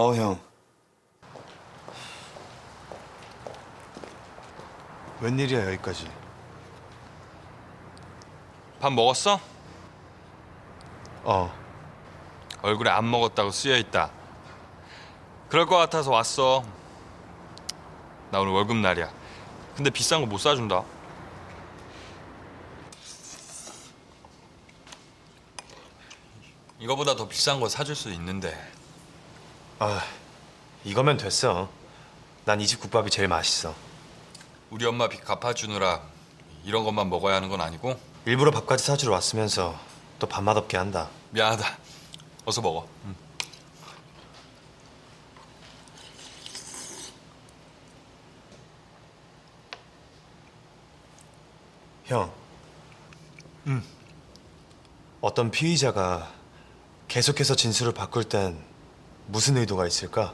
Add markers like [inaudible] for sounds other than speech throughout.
어, 형. 웬일이야, 여기까지. 밥 먹었어? 어, 얼굴에 안 먹었다고 쓰여 있다. 그럴 것 같아서 왔어. 나 오늘 월급 날이야. 근데 비싼 거 못 사준다. 이거보다 더 비싼 거 사줄 수 있는데 아, 이거면 됐어. 난 이 집 국밥이 제일 맛있어. 우리 엄마 빚 갚아주느라 이런 것만 먹어야 하는 건 아니고 일부러 밥까지 사주러 왔으면서 또 밥맛 없게 한다. 미안하다. 어서 먹어. 응. 형. 음. 어떤 피의자가 계속해서 진술을 바꿀 땐 무슨 의도가 있을까?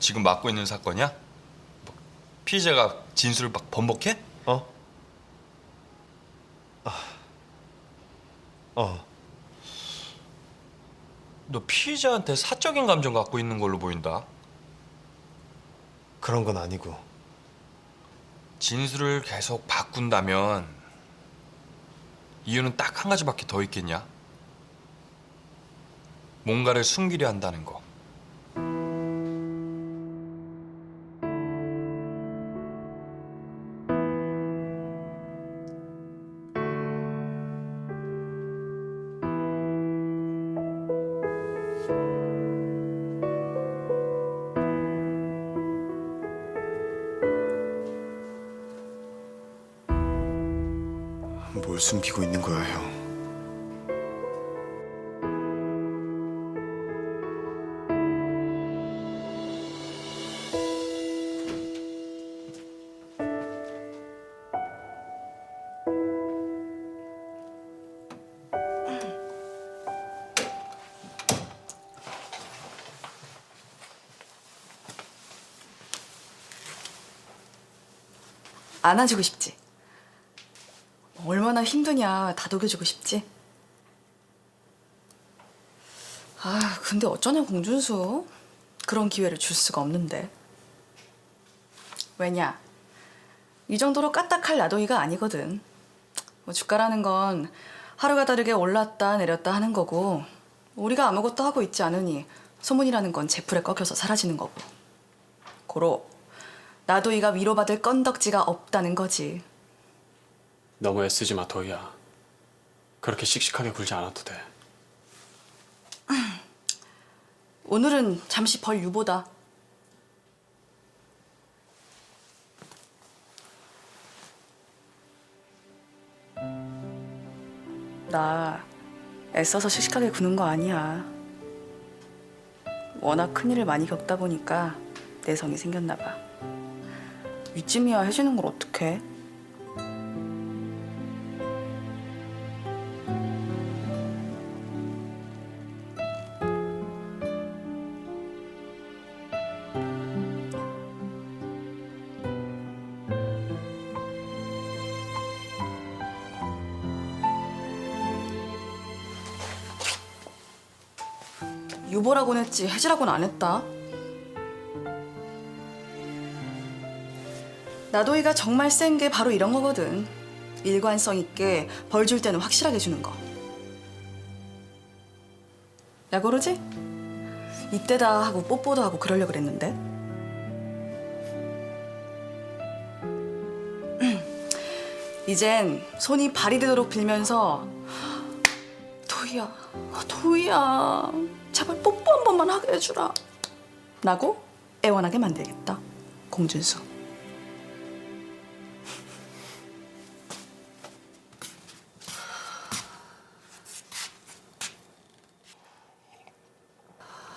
지금 맡고 있는 사건이야? 뭐, 피의자가 진술을 막 번복해? 어? 아. 어. 너 피의자한테 사적인 감정 갖고 있는 걸로 보인다. 그런 건 아니고. 진술을 계속 바꾼다면 이유는 딱 한 가지밖에 더 있겠냐? 뭔가를 숨기려 한다는 거. 뭘 숨기고 있는 거야, 형? 안아주고 싶지? 얼마나 힘드냐 다독여주고 싶지? 아 근데 어쩌냐 공준수? 그런 기회를 줄 수가 없는데. 왜냐? 이 정도로 까딱할 나도이가 아니거든. 뭐 주가라는 건 하루가 다르게 올랐다 내렸다 하는 거고 우리가 아무것도 하고 있지 않으니 소문이라는 건 제풀에 꺾여서 사라지는 거고. 고로 나도이가 위로받을 건덕지가 없다는 거지 너무 애쓰지 마, 도희야. 그렇게 씩씩하게 굴지 않아도 돼. [clears throat] 오늘은 잠시 벌 유보다. 나 애써서 씩씩하게 구는 거 아니야. 워낙 큰일을 많이 겪다 보니까 내성이 생겼나 봐. 위쯤이야 해주는 걸 어떡해? 유보라고는 했지 해지라고는 안 했다. 나도이가 정말 센 게 바로 이런 거거든. 일관성 있게 벌 줄 때는 확실하게 주는 거. 야 그러지? 이때다 하고 뽀뽀도 하고 그러려 그랬는데. [clears throat] 이젠 손이 발이 되도록 빌면서 도희야, 도희야, 제발 뽀뽀 한 번만 하게 해주라. 나고 애원하게 만들겠다. 공준수.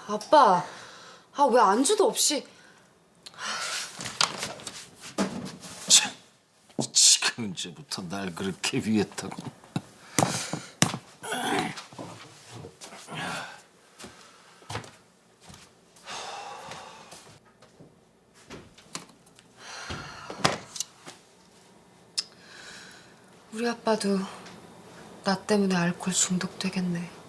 아빠, 아 왜 안주도 없이? 지금 언제부터 날 그렇게 위했다고? 우리 아빠도 나 때문에 알코올 중독되겠네.